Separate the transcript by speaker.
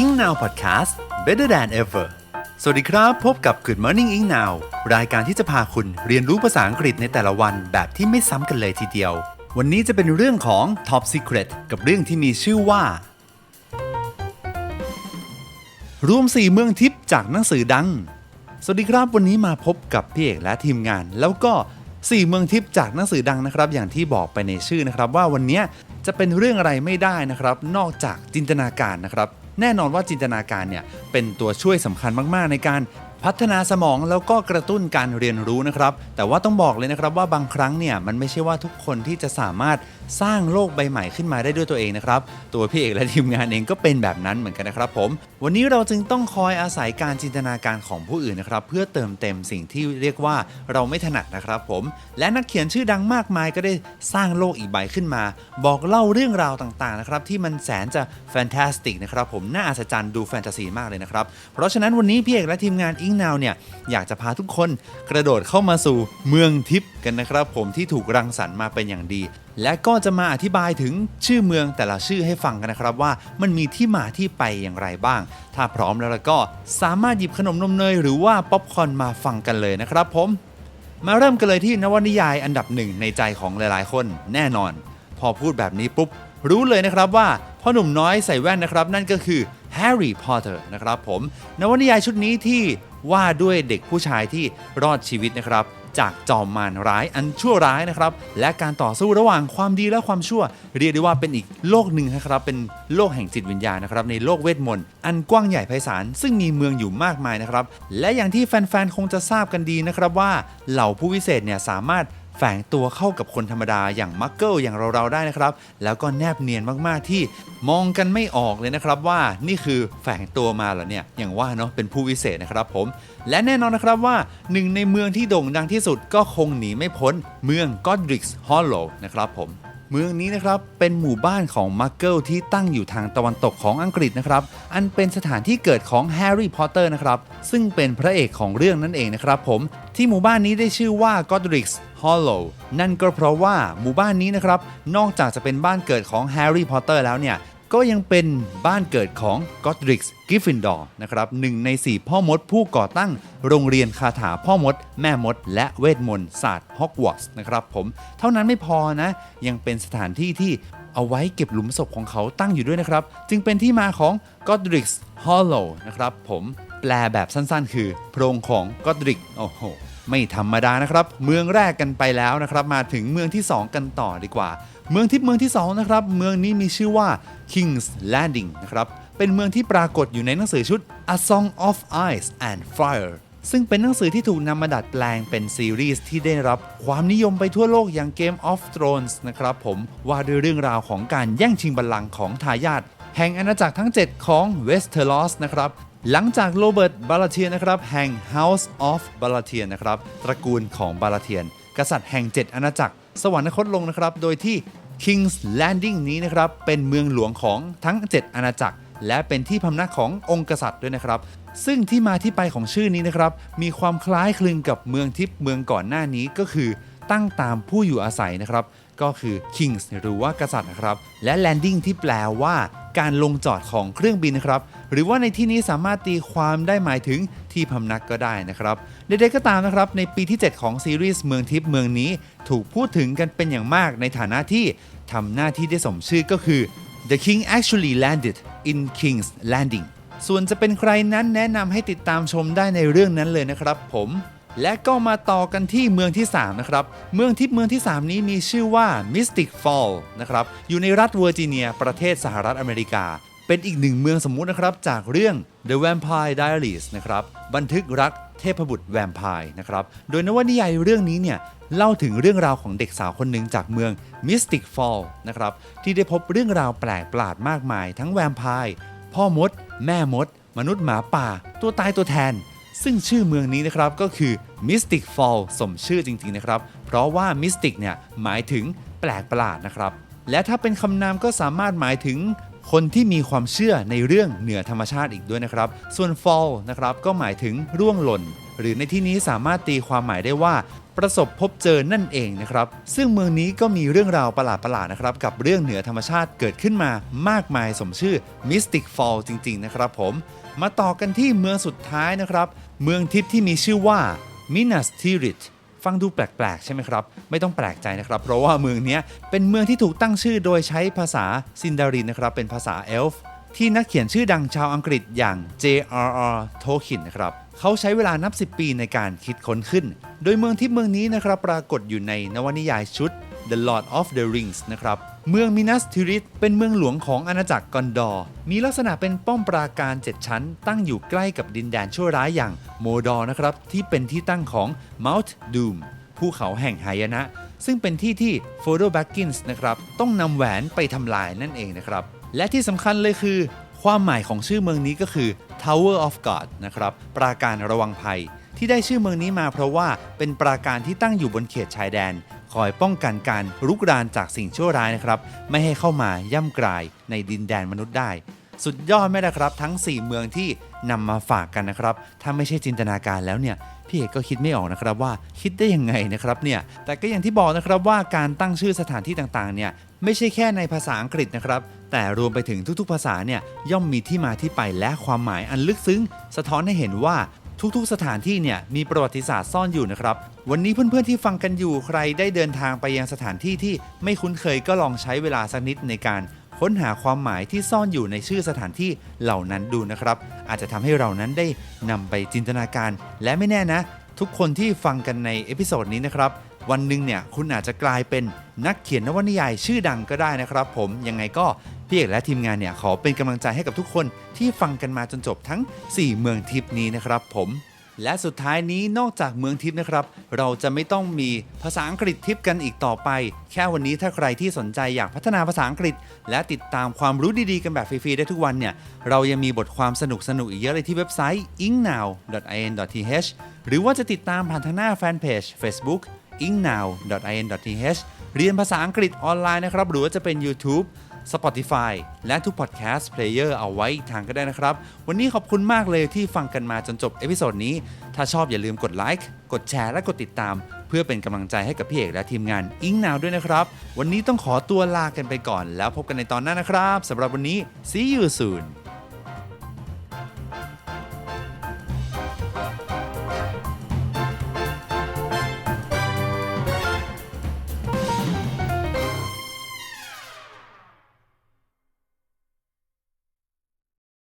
Speaker 1: Ing Now Podcast Better than ever สวัสดีครับ พบกับ Good Morning Ing Now รายการที่จะพาคุณเรียนรู้ภาษาอังกฤษในแต่ละวันแบบที่ไม่ซ้ำกันเลยทีเดียว วันนี้จะเป็นเรื่องของ Top Secret กับเรื่องที่มีชื่อว่า รวม 4 เมืองทิพย์จากหนังสือดัง สวัสดีครับวันนี้มาพบกับพี่เอกและทีมงาน แล้วก็ 4 เมืองทิพย์จากหนังสือดังนะครับ อย่างที่บอกไปในชื่อนะครับว่าวันนี้จะเป็นเรื่องอะไรไม่ได้นะครับ นอกจากจินตนาการนะครับ แน่นอนว่าจินตนาการเนี่ยเป็นตัวช่วยสำคัญมากๆ ในการ พัฒนาสมองแล้วก็กระตุ้นการเรียนรู้นะครับ แต่ว่าต้องบอกเลยนะครับว่าบางครั้งเนี่ยมันไม่ใช่ว่าทุกคนที่จะสามารถสร้างโลกใบใหม่ขึ้นมาได้ด้วยตัวเองนะครับ ตัวพี่เอกและทีมงานเองก็เป็นแบบนั้นเหมือนกันนะครับผม วันนี้เราจึงต้องคอยอาศัยการจินตนาการของผู้อื่นนะครับ เพื่อเติมเต็มสิ่งที่เรียกว่าเราไม่ถนัดนะครับผม และนักเขียนชื่อดังมากมายก็ได้สร้างโลกอีกใบขึ้นมา บอกเล่าเรื่องราวต่างๆนะครับที่มันแสนจะแฟนตาสติกนะครับผมน่าอัศจรรย์ดูแฟนตาซีมากเลยนะครับเพราะฉะนั้นวันนี้พี่เอกและทีมงานอิงนาวเนี่ยอยากจะพาทุกคนกระโดดเข้ามาสู่เมืองทิพย์กันนะครับ ผมที่ถูกรังสรรค์มาเป็นอย่างดี และก็จะมาอธิบายถึงชื่อเมืองแต่ละชื่อให้ฟังกันนะครับว่ามันมีที่มาที่ไปอย่างไรบ้าง ถ้าพร้อมแล้วละก็สามารถหยิบขนมนมเนยหรือว่าป๊อปคอร์นมาฟังกันเลยนะครับผมมาเริ่มกันเลยที่นวนิยายอันดับหนึ่งในใจของหลายๆ คนแน่นอน พอพูดแบบนี้ปุ๊บ รู้เลยนะครับว่าพ่อหนุ่มน้อยใส่แว่นนะครับ นั่นก็คือแฮร์รี่พอตเตอร์นะครับผมนวนิยายชุดนี้ที่ ว่าด้วยเด็กผู้ชายที่รอดชีวิตนะครับ จากจอมมารร้ายอันชั่วร้ายนะครับ และการต่อสู้ระหว่างความดีและความชั่ว เรียกได้ว่าเป็นอีกโลกหนึ่งนะครับ เป็นโลกแห่งจิตวิญญาณนะครับ ในโลกเวทมนต์อันกว้างใหญ่ไพศาลซึ่งมีเมืองอยู่มากมายนะครับ และอย่างที่แฟนๆคงจะทราบกันดีนะครับว่าเหล่าผู้วิเศษเนี่ยสามารถ แฝงตัวเข้ากับคนธรรมดาอย่างมักเกิลอย่างเราๆได้นะครับ แล้วก็แนบเนียนมากๆที่มองกันไม่ออกเลยนะครับว่านี่คือแฝงตัวมาเหรอเนี่ยอย่างว่าเนาะเป็นผู้วิเศษนะครับผม และแน่นอนนะครับว่าหนึ่งในเมืองที่โด่งดังที่สุดก็คงหนีไม่พ้นเมือง Godric's Hollow นะครับผมเมืองนี้นะครับเป็นหมู่บ้านของมักเกิลที่ตั้งอยู่ทางตะวันตกของอังกฤษนะครับ อันเป็นสถานที่เกิดของแฮร์รี่พอตเตอร์นะครับ ซึ่งเป็นพระเอกของเรื่องนั่นเองนะครับผม ที่หมู่บ้านนี้ได้ชื่อว่า Godric's Hollow นั่นก็เพราะว่าหมู่บ้านนี้นะครับ นอกจากจะเป็นบ้านเกิดของแฮร์รี่พอตเตอร์แล้วเนี่ย ก็ยังเป็นบ้านเกิดของ Godric Gryffindor นะครับหนึ่งใน 4 พ่อมดผู้ก่อตั้งโรงเรียนคาถาพ่อมด แม่มด และเวทมนต์ศาสตร์ฮอกวอตส์นะครับผมเท่านั้นไม่พอนะ ยังเป็นสถานที่ที่เอาไว้เก็บหลุมศพของเขาตั้งอยู่ด้วยนะครับ จึงเป็นที่มาของ Godric's Hollow นะครับผมแปลแบบสั้นๆ คือโพรงของ Godric โอ้โห ไม่ธรรมดานะครับ เมืองแรกกันไปแล้วนะครับ มาถึงเมืองที่ 2 กันต่อดีกว่า เมืองที่เมืองที่2นะครับ เมืองนี้มีชื่อว่า King's Landing นะครับ เป็นเมืองที่ปรากฏอยู่ในหนังสือชุด A Song of Ice and Fire ซึ่งเป็นหนังสือที่ถูกนำมาดัดแปลงเป็นซีรีส์ที่ได้รับความนิยมไปทั่วโลกอย่าง Game of Thrones นะครับผมว่าด้วยเรื่องราวของการแย่งชิงบัลลังก์ของทายาทแห่งอาณาจักรทั้ง 7 ของ Westeros นะครับ หลังจากโรเบิร์ตบาลาเทียนนะครับแห่ง House of b a l a t i o n นะครับตระกูลของบาลาเทียน กษัตริย์แห่ง 7 อาณาจักร สวรรคตลงนะครับ โดยที่ King's Landing นี้นะครับเป็นเมืองหลวงของทั้ง 7 อาณาจักร และเป็นที่พำนักขององค์กษัตริย์ด้วยนะครับ ซึ่งที่มาที่ไปของชื่อนี้นะครับมีความคล้ายคลึงกับเมืองทิพย์เมืองก่อนหน้านี้ก็คือตั้งตามผู้อยู่อาศัยนะครับก็คือ Kings หรือว่ากษัตริย์นะครับและ Landing ที่แปลว่าการลงจอดของเครื่องบินนะครับ หรือว่าในที่นี้สามารถตีความได้หมายถึงที่พำนักก็ได้นะครับใดๆก็ตามนะครับ ในปีที่ 7 ของซีรีส์เมืองทิพย์เมืองนี้ ถูกพูดถึงกันเป็นอย่างมากในฐานะที่ทำหน้าที่ได้สมชื่อก็คือ The King actually landed in King's Landing ส่วนจะเป็นใครนั้นแนะนำให้ติดตามชมได้ในเรื่องนั้นเลยนะครับผมและก็มาต่อกันที่เมืองที่ 3 นะครับ เมืองที่เมืองที่ 3 นี้มีชื่อว่า Mystic Fall นะครับ อยู่ในรัฐเวอร์จิเนีย ประเทศสหรัฐอเมริกา เป็นอีกหนึ่งเมืองสมมุตินะครับ จากเรื่อง The Vampire Diaries นะครับบันทึกรักเทพบุตรแวมไพร์นะครับโดยนวนิยายเรื่องนี้เนี่ยเล่าถึงเรื่องราวของเด็กสาวคนหนึ่งจากเมือง Mystic Fall นะครับที่ได้พบเรื่องราวแปลกประหลาดมากมาย ทั้งแวมไพร์พ่อมด แม่มด มนุษย์หมาป่า ตัวตายตัวแทน ซึ่งชื่อเมืองนี้นะครับก็คือ Mystic Fall สมชื่อจริงๆนะครับ เพราะว่า Mystic เนี่ยหมายถึงแปลกประหลาดนะครับ และถ้าเป็นคำนามก็สามารถหมายถึง คนที่มีความเชื่อในเรื่องเหนือธรรมชาติอีกด้วยนะครับ ส่วน fall นะครับก็หมายถึงร่วงหล่น หรือในที่นี้สามารถตีความหมายได้ว่าประสบพบเจอนั่นเองนะครับ ซึ่งเมืองนี้ก็มีเรื่องราวประหลาดๆนะครับ กับเรื่องเหนือธรรมชาติเกิดขึ้นมามากมายสมชื่อ Mystic Fall จริง ๆ นะครับผม มาต่อกันที่เมืองสุดท้ายนะครับ เมืองทิพย์ที่มีชื่อว่า Minas Tirith ฟังดูแปลกๆ ใช่ไหมครับ ไม่ต้องแปลกใจนะครับ เพราะว่าเมืองนี้เป็นเมืองที่ถูกตั้งชื่อโดยใช้ภาษาซินดารินนะครับ เป็นภาษาเอลฟ์ที่นักเขียนชื่อดังชาวอังกฤษอย่าง J.R.R. Tolkien นะครับเขาใช้เวลานับ 10 ปีในการคิดค้นขึ้น โดยเมืองที่เมืองนี้นะครับปรากฏอยู่ในนวนิยายชุด The Lord of the Rings นะครับ เมืองมินัสทิริสเป็นเมืองหลวงของอาณาจักรกอนดอร์ มีลักษณะเป็นป้อมปราการ 7 ชั้น ตั้งอยู่ใกล้กับดินแดนชั่วร้ายอย่างโมดอร์นะครับ ที่เป็นที่ตั้งของ Mount Doom ภูเขาแห่งหายนะ ซึ่งเป็นที่ที่โฟโดแบ็กกินส์นะครับ ต้องนำแหวนไปทำลายนั่นเองนะครับ และที่สำคัญเลยคือ ความหมายของชื่อเมืองนี้ก็คือ Tower of God นะครับ ปราการระวังภัย ที่ได้ชื่อเมืองนี้มาเพราะว่าเป็นปราการที่ตั้งอยู่บนเขตชายแดน คอยป้องกันการรุกรานจากสิ่งชั่วร้ายนะครับ ไม่ให้เข้ามาย่ำกรายในดินแดนมนุษย์ได้ สุดยอดไหมล่ะครับ ทั้ง 4 เมืองที่นำมาฝากกันนะครับ ถ้าไม่ใช่จินตนาการแล้วเนี่ยพี่เอกก็คิดไม่ออกนะครับว่าคิดได้ยังไงนะครับเนี่ย แต่ก็อย่างที่บอกนะครับว่าการตั้งชื่อสถานที่ต่างๆเนี่ยไม่ใช่แค่ในภาษาอังกฤษนะครับ แต่รวมไปถึงทุกๆ ภาษาเนี่ยย่อมมีที่มาที่ไปและความหมายอันลึกซึ้ง สะท้อนให้เห็นว่า ทุกๆ สถานที่เนี่ยมีประวัติศาสตร์ซ่อนอยู่นะครับ วันนี้เพื่อนๆที่ฟังกันอยู่ใครได้เดินทางไปยังสถานที่ที่ไม่คุ้นเคยก็ลองใช้เวลาสักนิดในการค้นหาความหมายที่ซ่อนอยู่ในชื่อสถานที่เหล่านั้นดูนะครับ อาจจะทำให้เรานั้นได้นำไปจินตนาการ และไม่แน่นะ ทุกคนที่ฟังกันในเอพิโซดนี้นะครับ วันหนึ่งเนี่ยคุณอาจจะกลายเป็นนักเขียนนวนิยายชื่อดังก็ได้นะครับผมยังไงก็พี่เอกและทีมงานเนี่ยขอเป็นกำลังใจให้กับทุกคนที่ฟังกันมาจนจบทั้ง 4 เมืองทิพนี้นะครับผมและสุดท้ายนี้นอกจากเมืองทิพย์นะครับ เราจะไม่ต้องมีภาษาอังกฤษทิพย์กันอีกต่อไป แค่วันนี้ถ้าใครที่สนใจอยากพัฒนาภาษาอังกฤษ และติดตามความรู้ดีๆ กันแบบฟรี ๆ ได้ทุกวันเนี่ย เรายังมีบทความสนุก ๆ อีกเยอะเลยที่เว็บไซต์ ingnow.in.th หรือว่าจะติดตามผ่านทางหน้าแฟนเพจ Facebook ingnow.in.th เรียนภาษาอังกฤษออนไลน์นะครับ หรือว่าจะเป็น YouTube Spotify และทุก Podcast Player เอาไว้อีกทางก็ได้นะครับ วันนี้ขอบคุณมากเลยที่ฟังกันมาจนจบเอพิโซดนี้ ถ้าชอบอย่าลืมกดไลค์กดแชร์และกดติดตาม เพื่อเป็นกำลังใจให้กับพี่เอกและทีมงานอิงนาวด้วยนะครับ วันนี้ต้องขอตัวลากันไปก่อน แล้วพบกันในตอนหน้านะครับสำหรับวันนี้ see you soon